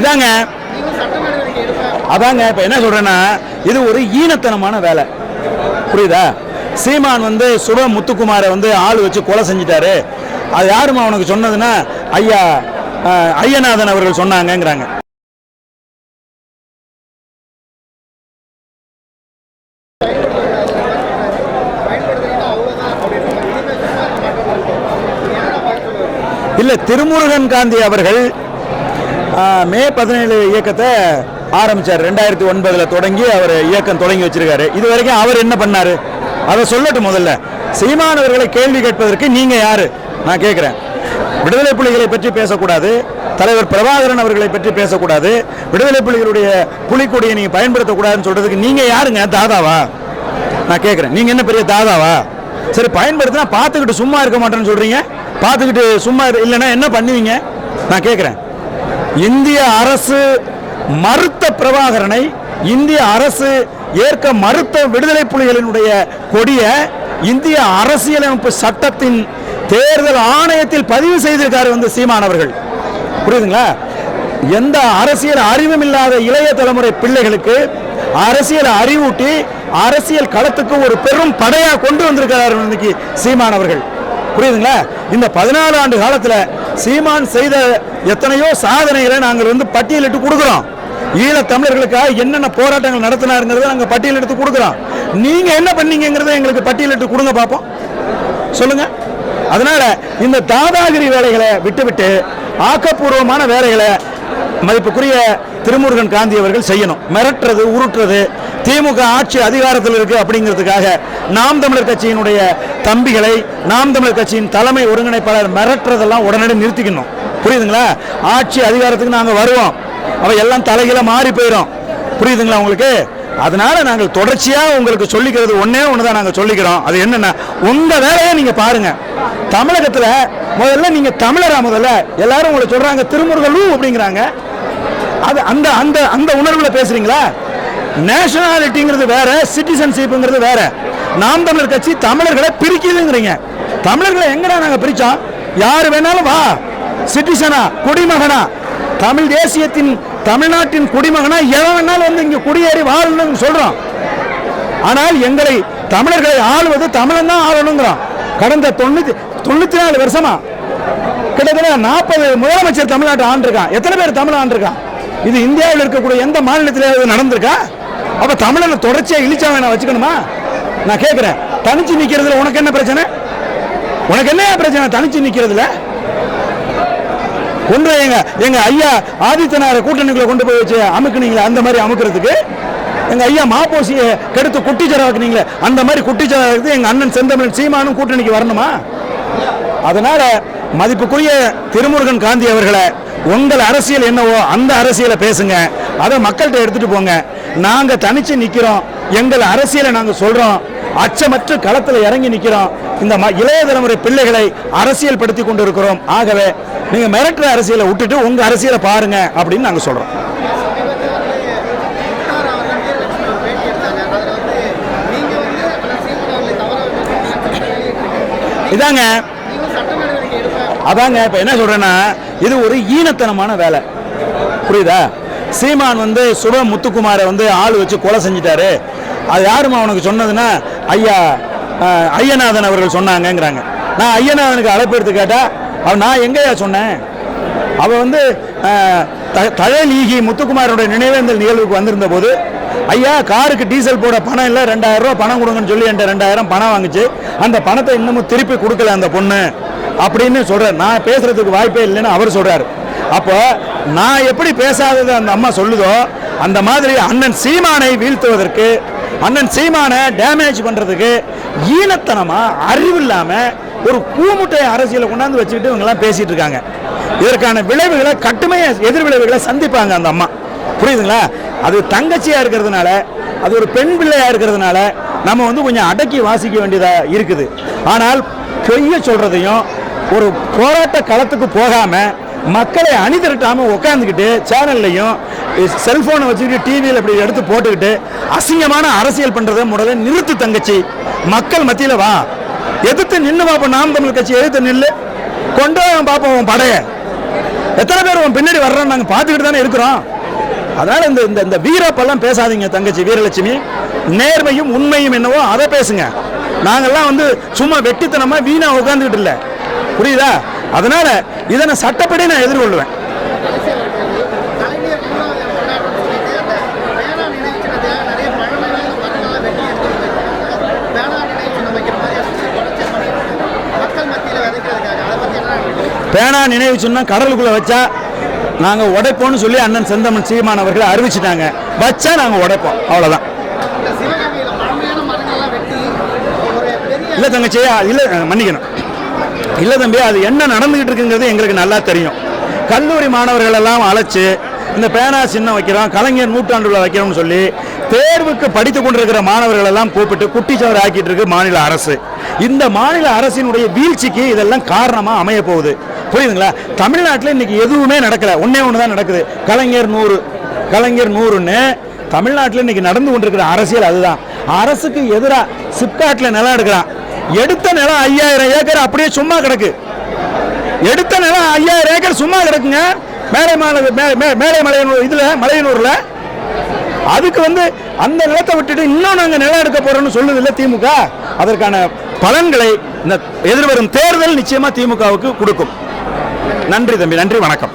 இதாங்க. அதாங்க இப்ப என்ன சொல்றேன்னா இது ஒரு ஈனத்தனமான வேலை. புரியுதா? சீமான் வந்து சுப முத்துக்குமாரை வந்து ஆள் வச்சு கொலை செஞ்சிட்டாரு. அது யாருமா அவனுக்கு சொன்னதுன்னா ஐயா ஐயநாதன் அவர்கள் சொன்னாங்கங்கிறாங்க. இல்ல திருமுருகன் காந்தி அவர்கள் மே பதினேழு இயக்கத்தை ஆரம்பிச்சார். ரெண்டாயிரத்தி ஒன்பதுல தொடங்கி அவர் இயக்கம் தொடங்கி வச்சிருக்காரு. இது வரைக்கும் அவர் என்ன பண்ணார்? அதை சொல்லட்டும் முதல்ல. சீமானவர்களை கேள்வி கேட்பதற்கு நீங்கள் யார்? நான் கேட்குறேன். விடுதலை புலிகளை பற்றி பேசக்கூடாது. தலைவர் பிரபாகரன் அவர்களை பற்றி பேசக்கூடாது. விடுதலை புலிகளுடைய புலிக்கொடியை நீங்கள் பயன்படுத்தக்கூடாதுன்னு சொல்கிறதுக்கு நீங்கள் யாருங்க? தாதாவா? நான் கேட்குறேன். நீங்கள் என்ன பெரிய தாதாவா? சரி பயன்படுத்தினா பார்த்துக்கிட்டு சும்மா இருக்க மாட்டேன்னு சொல்கிறீங்க பார்த்துக்கிட்டு சும்மா இரு- இல்லைன்னா என்ன பண்ணுவீங்க? நான் கேட்குறேன். இந்திய அரசு மறுத்த பிரபாகரனை இந்திய அரசு ஏற்க மறுத்த விடுதலை புலிகளினுடைய கொடிய இந்திய அரசியலமைப்பு சட்டத்தின் தேர்தல் ஆணையத்தில் பதிவு செய்திருக்காரு வந்து சீமானவர்கள் புரியுதுங்களா? எந்த அரசியல் அறிவும் இல்லாத இளைய தலைமுறை பிள்ளைகளுக்கு அரசியல் அறிவூட்டி அரசியல் களத்துக்கு ஒரு பெரும் படையா கொண்டு வந்திருக்கிறார் இன்னைக்கு சீமான் அவர்கள். புரியுதுங்களா? இந்த பதினாலு ஆண்டு காலத்தில் சீமான் செய்த எத்தனையோ சாதனைகளை நாங்கள் வந்து பட்டியலிட்டு கொடுக்குறோம். ஈழ தமிழர்களுக்காக என்னென்ன போராட்டங்கள் நடத்தினாருங்கிறத நாங்கள் பட்டியலிட்டு கொடுக்குறோம். நீங்க என்ன பண்ணீங்கிறத எங்களுக்கு பட்டியலிட்டு கொடுங்க பார்ப்போம் சொல்லுங்க. அதனால இந்த தாதாகிரி வேலைகளை விட்டுவிட்டு ஆக்கப்பூர்வமான வேலைகளை மதிப்புக்குரிய திருமுருகன் காந்தி அவர்கள் செய்யணும். மிரட்டுறது உருட்டுறது திமுக ஆட்சி அதிகாரத்தில் இருக்கு அப்படிங்கிறதுக்காக நாம் தமிழர் கட்சியினுடைய தம்பிகளை நாம் தமிழர் கட்சியின் தலைமை ஒருங்கிணைப்பாளர் மிரட்டுறதெல்லாம் உடனடி நிறுத்திக்கணும். புரியுதுங்களா? ஆட்சி அதிகாரத்துக்கு நாங்கள் வருவோம். அவ எல்லாம் தலைகளை மாறி போயிடும் புரியுதுங்களா உங்களுக்கு? அதனால நாங்கள் தொடர்ச்சியாக உங்களுக்கு சொல்லிக்கிறது ஒன்றே தான் நாங்கள் சொல்லிக்கிறோம். அது என்னென்னா உங்கள் வேலையை நீங்கள் பாருங்க. தமிழகத்தில் முதல்ல நீங்கள் தமிழரா முதல்ல எல்லாரும் உங்களை சொல்கிறாங்க திருமுருகலு அப்படிங்கிறாங்க. அது அந்த அந்த அந்த உணர்வுல பேசுறீங்களா? நேஷனாலிட்டிங்கிறது வேற சிட்டிசன்ஷிப்ங்கிறது வேற. நாம் தமிழர் கட்சி தமிழர்களை பிரிக்குதுங்கிறீங்க. தமிழர்களை எங்கடா நாங்க பிரிச்சோம்? யார் வேணாலும் வா. சிட்டிசனா குடிமகனா? தமிழ் தேசியத்தின் தமிழ்நாட்டின் குடிமகனா? எவன் வேணாலும் வந்து இங்க குடியேறி வாழணும்னு சொல்றோம். ஆனால் எங்களை தமிழர்களை ஆளுவது தமிழன் தான் ஆளணுங்கிறோம். கடந்த தொண்ணூத்தி தொண்ணூத்தி நாலு வருஷமா கிட்டத்தட்ட நாற்பது முதலமைச்சர் தமிழ்நாட்டை ஆண்டிருக்கான். எத்தனை பேர் தமிழ் ஆண்டிருக்கான்? இது இந்தியாவில் இருக்கக்கூடிய எந்த மாநிலத்திலே நடந்திருக்கா? அப்ப தமிழனை தொடர்ச்சியா இழிச்சா வேணா வச்சுக்கணுமா? நான் கேட்கிறேன் தனிச்சு நிக்கிறதுல உனக்கு என்ன பிரச்சனை? உனக்கு என்ன பிரச்சனை? தனிச்சு நிக்கிறதுல? ஒன்று எங்க எங்க ஐயா ஆதித்தனார கூட்டணிக்குள்ள கொண்டு போய் வச்சு அமுக்குனீங்களே அந்த மாதிரி அமுக்குறதுக்கு. எங்க ஐயா மாப்போசியை கெடுத்து குட்டிச்சராக்குனீங்களே அந்த மாதிரி குட்டிச்சராக்கு எங்க அண்ணன் செந்தமிழன் சீமானும் கூட்டணிக்கு வரணுமா? அதனால மதிப்புக்குரிய திருமுருகன் காந்தி அவர்களை உங்கள் அரசியல் என்னவோ அந்த அரசியலை பேசுங்க. அதை மக்கள்கிட்ட எடுத்துட்டு போங்க. நாங்க தனிச்சு நிக்கிறோம். எங்கள் அரசியலை நாங்க சொல்றோம். அச்சமற்ற களத்தில் இறங்கி நிக்கிறோம். இந்த ம- இளைய தலைமுறை பிள்ளைகளை அரசியல் படுத்தி கொண்டு இருக்கிறோம் ஆகவே நீங்க மிரட்டுற அரசியலை விட்டுட்டு உங்க அரசியலை பாருங்க அப்படின்னு நாங்க சொல்றோம். இதாங்க. அதாங்க இப்போ என்ன சொல்றேன்னா இது ஒரு ஈனத்தனமான வேலை. புரியுதா? சீமான் வந்து சுப முத்துக்குமாரை வந்து ஆள் வச்சு கொலை செஞ்சிட்டாரு. அது யாருமா அவனுக்கு சொன்னதுன்னா ஐயா ஐயநாதன் அவர்கள் சொன்னாங்கங்கிறாங்க. நான் ஐயநாதனுக்கு அழைப்பு எடுத்து கேட்டா அவன் நான் எங்கேயா சொன்னேன்? அவள் வந்து அஹ், த- முத்துக்குமாரோட நினைவேந்தல் நிகழ்வுக்கு வந்திருந்த போது ஐயா காருக்கு டீசல் போட பணம் இல்லை ரெண்டாயிரம் ரூபா பணம் கொடுங்கன்னு சொல்லி என்கிட்ட ரெண்டாயிரம் பணம் வாங்குச்சு. அந்த பணத்தை இன்னமும் திருப்பி கொடுக்கல அந்த பொண்ணு. அப்படின்னு சொல்கிறார் நான் பேசுகிறதுக்கு வாய்ப்பே இல்லைன்னு அவர் சொல்கிறார் அப்போ நான் எப்படி பேசாதது அந்த அம்மா சொல்லுதோ அந்த மாதிரி அண்ணன் சீமானை வீழ்த்துவதற்கு அண்ணன் சீமானை டேமேஜ் பண்ணுறதுக்கு ஈனத்தனமாக அறிவு இல்லாமல் ஒரு கூமுட்டை அரசியலை கொண்டாந்து வச்சுக்கிட்டு இவங்கெல்லாம் பேசிகிட்டு இருக்காங்க. இதற்கான விளைவுகளை கட்டுமைய எதிர் விளைவுகளை சந்திப்பாங்க அந்த அம்மா. புரியுதுங்களா? அது தங்கச்சியாக இருக்கிறதுனால அது ஒரு பெண் பிள்ளையாக இருக்கிறதுனால நம்ம வந்து கொஞ்சம் அடக்கி வாசிக்க வேண்டியதாக இருக்குது. ஆனால் பொய்ய சொல்கிறதையும் ஒரு போராட்ட களத்துக்கு போகாம மக்களை அணி அணிதிரட்டாம உட்காந்துக்கிட்டு சேனல்லையும் செல்போனை வச்சுக்கிட்டு டிவியில் இப்படி எடுத்து போட்டுக்கிட்டு அசிங்கமான அரசியல் பண்ணுறதை முதல்ல நிறுத்து தங்கச்சி. மக்கள் மத்தியில் வா. எதிர்த்து நின்று பார்ப்போம் நாம் தமிழ் கட்சி எதிர்த்து நில்லு. கொண்டு பார்ப்போம் உன் படைய. எத்தனை பேர் உன் பின்னாடி வர்றோம் நாங்கள் பார்த்துக்கிட்டு தானே இருக்கிறோம். அதனால் இந்த இந்த இந்த வீரப்பெல்லாம் பேசாதீங்க தங்கச்சி வீரலட்சுமி. நேர்மையும் உண்மையும் என்னவோ அதை பேசுங்க. நாங்கள்லாம் வந்து சும்மா வெட்டித்தனமாக வீணாக உட்காந்துக்கிட்டு இல்லை. புரியுதா? அதனால இதை நான் சட்டப்படி நான் அந்த பேனா நினைவு சொன்னா கடலுக்குள்ள வச்சா நாங்க உடைப்போம்னு சொல்லி அண்ணன் செந்தமன் சீமான் அவர்கள் அறிவிச்சிட்டாங்க. வச்சா நாங்க உடைப்போம். அவ்வளவுதான். இல்ல தங்கச்சி இல்ல மன்னிக்கணும். இல்லை தம்பி அது என்ன நடந்துகிட்டு இருக்குங்கிறது எங்களுக்கு நல்லா தெரியும். கல்லூரி மாணவர்கள் எல்லாம் அழைச்சு இந்த பேனா சின்னம் வைக்கிறோம் கலைஞர் நூற்றாண்டு விழா வைக்கிறோம்னு சொல்லி தேர்வுக்கு படித்து கொண்டிருக்கிற மாணவர்கள் எல்லாம் கூப்பிட்டு குட்டிச்சவர் ஆக்கிட்டு இருக்கு மாநில அரசு. இந்த மாநில அரசினுடைய வீழ்ச்சிக்கு இதெல்லாம் காரணமா அமைய போகுது. புரியுதுங்களா? தமிழ்நாட்டில் இன்னைக்கு எதுவுமே நடக்கல. ஒன்னே ஒன்று தான் நடக்குது. கலைஞர் நூறு கலைஞர் நூறுன்னு தமிழ்நாட்டில் இன்னைக்கு நடந்து கொண்டிருக்கிற அரசியல் அதுதான். அரசுக்கு எதிராக சிப்காட்டில் நிலம் எடுக்கிறான். எடுத்த நிலம் ஐயாயிரம் ஏக்கர் அப்படியே சும்மா கிடக்கு. எடுத்த நிலம் ஐயாயிரம் ஏக்கர் சும்மா கிடக்குங்க. மேலை மாலை மே- மே- மேலை மலையனூர் இதில் மலையனூரில். அதுக்கு வந்து அந்த நிலத்தை விட்டுட்டு இன்னும் நாங்கள் நிலம் எடுக்க போறோம்னு சொல்லுது இல்லை திமுக. அதற்கான பலன்களை இந்த எதிர்வரும் தேர்தல் நிச்சயமா திமுகவுக்கு கொடுக்கும். நன்றி தம்பி நன்றி வணக்கம்.